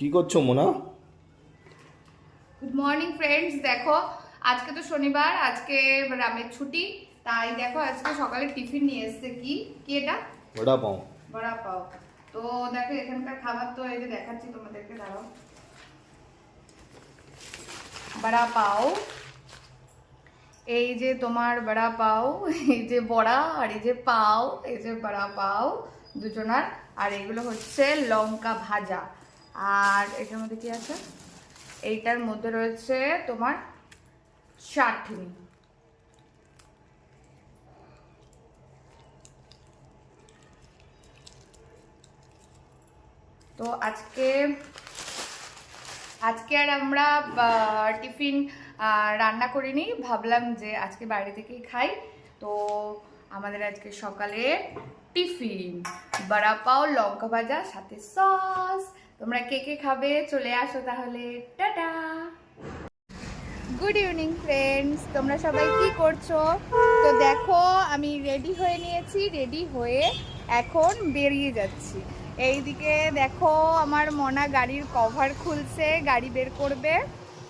কি করছ Mona? Good morning friends দেখো আজকে তো শনিবার আজকে রামের ছুটি তাই দেখো আজকে সকালে টিফিন নিয়ে এসছে কি? কি এটা? ওটা পাও। বড়া পাও। তো দেখো এখানকার খাবার তো এই যে দেখাচ্ছি তোমাদেরকে দাঁড়াও। বড়া পাও। এই যে তোমার বড়া পাও এই যে বড়া আর এই যে পাও এই যে বড়া পাও দুজনার। আর এগুলো হচ্ছে লঙ্কা ভাজা। আর এটার মধ্যে কি আছে? এইটার মধ্যে রয়েছে তোমার চাটনি। তো আজকে আজকে আর আমরা টিফিন রান্না করিনি। ভাবলাম যে আজকে বাইরে থেকেই খাই। তো আমাদের আজকে সকালে টিফিন। বড়া পাও, লঙ্কা ভাজা, সাথে সস তোমরা কে কে খাবে? চলে আসো তাহলে। টাটা! গুড ইভিনিং ফ্রেন্ডস তোমরা সবাই কি করছ? তো দেখো, আমি রেডি হয়ে নিয়েছি রেডি হয়ে এখন বেরিয়ে যাচ্ছি। এইদিকে দেখো, আমার মনা গাড়ির কভার খুলছে, গাড়ি বের করবে।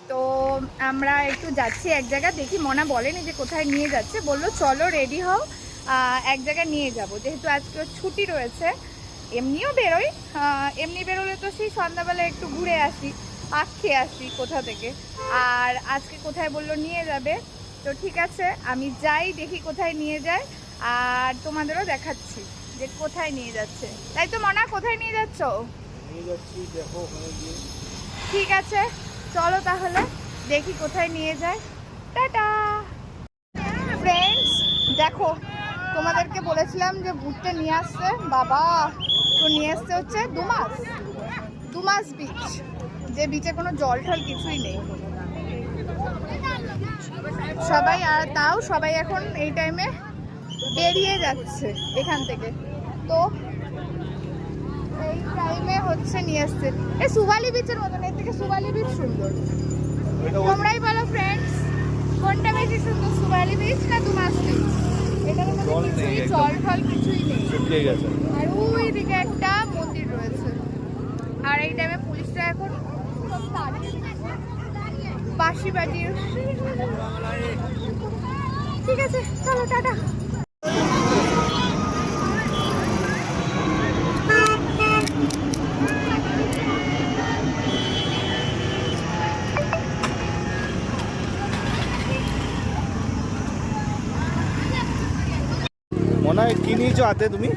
তো আমরা একটু যাচ্ছি এক জায়গায়। দেখি মনা বলেনি যে কোথায় নিয়ে যাচ্ছে। বলল, চলো রেডি হও এক জায়গায় নিয়ে যাব। যেহেতু আজকে ছুটি রয়েছে এমনিও বেরোই। এমনি বেরোলে তো সেই সন্ধ্যাবেলা একটু ঘুরে আসি পাক খেয়ে আসি কোথা থেকে। আর আজকে কোথায় বলল নিয়ে যাবে। তো ঠিক আছে আমি যাই দেখি কোথায় নিয়ে যায়। আর তোমাদেরও দেখাচ্ছি যে কোথায় নিয়ে যাচ্ছে। তাই তো মনা কোথায় নিয়ে যাচ্ছ? ঠিক আছে চলো তাহলে দেখি কোথায় নিয়ে যায়। টাটা! ফ্রেন্ডস দেখো তোমাদেরকে বলেছিলাম যে ঘুরতে নিয়ে আসছে বাবা! তো নিয়ে আসছে হচ্ছে দু মাস। দু মাস বিচ যে বিচে কোনো জল টল কিছুই নেই। সবাই আর তাও সবাই এখন এই টাইমে বেরিয়ে যাচ্ছে এখান থেকে। তো এই টাইমে হচ্ছে নিয়ে আসছে। এই সুবালি বিচের মতন, এর থেকে সুবালি বিচ সুন্দর। তোমরাই বলো ফ্রেন্ডস কোনটা বেশি সুন্দর, সুবালি বিচ না দুমাস বিচ এটার জল নেই জল ফল কিছুই নেই। শুকিয়ে গেছে। আর ওই দিকে একটা মন্দির রয়েছে। আর এই টাইমে পুলিশরা এখন বাঁশি বাজিয়ে ঠিক আছে চলো টাটা। হয় কি নিয়েছো হাতে তুমি?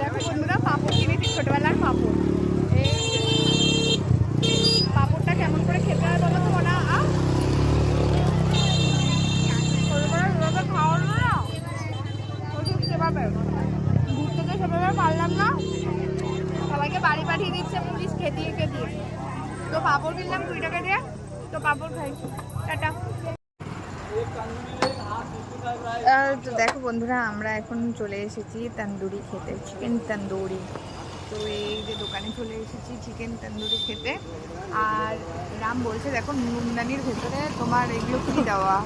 দেখো পাপড় কিনেছি ছোটবেলার পাপড়। পাপড়টা কেমন করে খেতে হয় বলো তো না? খাওয়ানো না? সেভাবে ঘুরতে তো সেভাবে পারলাম না। সবাইকে বাড়ি পাঠিয়ে দিচ্ছে পুলিশ খেতিয়ে খেতিয়ে। তো পাপড় কিনলাম কুড়ি টাকা দিয়ে। তো পাপড় খাই। টাটা। তো দেখো বন্ধুরা, আমরা এখন চলে এসেছি তন্দুরি খেতে চিকেন তন্দুরি। তো এই যে দোকানে চলে এসেছি চিকেন তন্দুরি খেতে। আর রাম বলছে, দেখো নুনদানির ভেতরে তোমার এগুলো কি দেওয়া?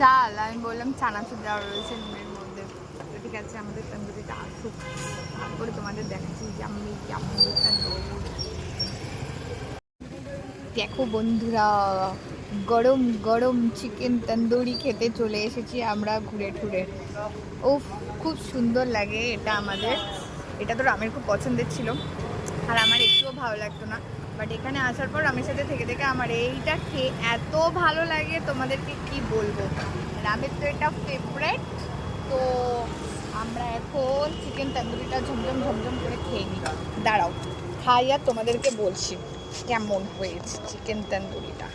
চাল, আমি বললাম, চানাচুর দেওয়া রয়েছে নুনের মধ্যে। তো ঠিক আছে, আমাদের তন্দুরিটা আসুক। তারপরে তোমাদের দেখাচ্ছি জাম্মি জাম্মি তন্দুরি। দেখো বন্ধুরা গরম গরম চিকেন তন্দুরি খেতে চলে এসেছি আমরা ঘুরে ঠুরে ও খুব সুন্দর লাগে এটা আমাদের। এটা তো রামের খুব পছন্দের ছিল। আর আমার একটুও ভালো লাগতো না। বাট এখানে আসার পর রামের সাথে থেকে থেকে আমার এইটা খেয়ে এত ভালো লাগে, তোমাদেরকে কি বলব? রামের তো এটা ফেভারেট তো আমরা এখন চিকেন তন্দুরিটা ঝমঝম ঝমঝম করে খেয়ে নিই। দাঁড়াও, খাই আর তোমাদেরকে বলছি কেমন হয়েছে চিকেন তন্দুরিটা।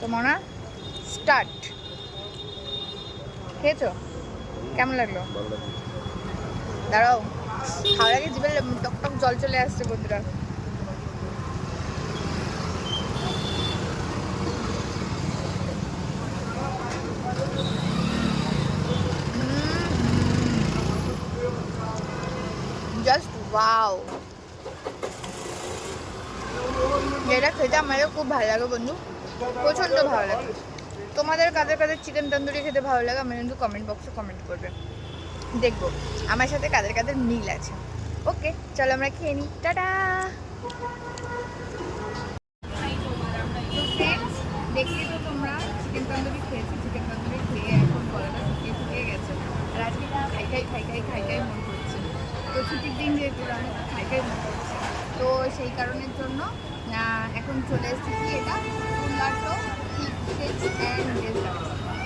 তো মনা স্টার্ট খেয়েছো? কেমন লাগল? দাঁড়াও খাওয়ার আগে জিভে টক টক জল চলে আসছে বন্ধুরা। জাস্ট ওয়াও এটা খেতে আমাদের খুব ভালো লাগে বন্ধু। প্রচণ্ড ভালো লাগে। তোমাদের কাদের কাদের চিকেন তন্দুরি খেতে ভালো লাগে আমি কিন্তু কমেন্ট বক্সে কমেন্ট করবে। দেখব, আমার সাথে কাদের কাদের মিল আছে। ওকে চলো আমরা খেয়ে নিই। টাটা! দেখলে তো তোমরা, চিকেন তন্দুরি খেয়েছি, চিকেন তন্দুরি খেয়ে এখন গলাটা শুকিয়ে শুকিয়ে গেছে। আর আজকে খাই খাই খাই খাই খাই খাই মন করছে। তো ছুটির দিন যেহেতু খাই খাই মন করছে। তো সেই কারণের জন্য এখন চলে এসেছি এটা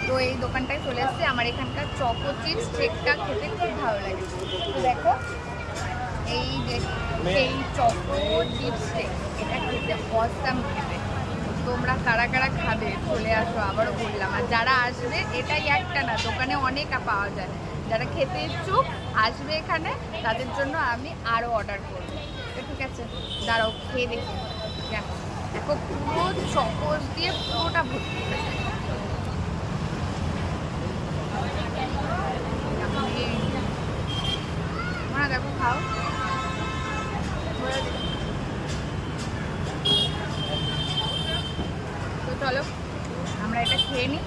তো এই দোকানটায় চলে এসেছে। আমার এখানকার চকো চিপস কেকটা খেতে খুব ভালো লাগে। তো দেখো, এই যে এই চকো চিপস কেক এটা খেতে অসাম খেতে। তোমরা কারা কারা খাবে? চলে আসো, আবারও বললাম। আর যারা আসবে, এটাই একটা না, দোকানে অনেক পাওয়া যায়। যারা খেতে ইচ্ছুক, আসবে এখানে, তাদের জন্য আমি আরও অর্ডার করব। ঠিক আছে, দাঁড়াও, খেয়ে দেখি। দেখো পুরো চকোস দিয়ে পুরোটা ভর্তি মা দেখো তো চলো আমরা এটা খেয়ে নিই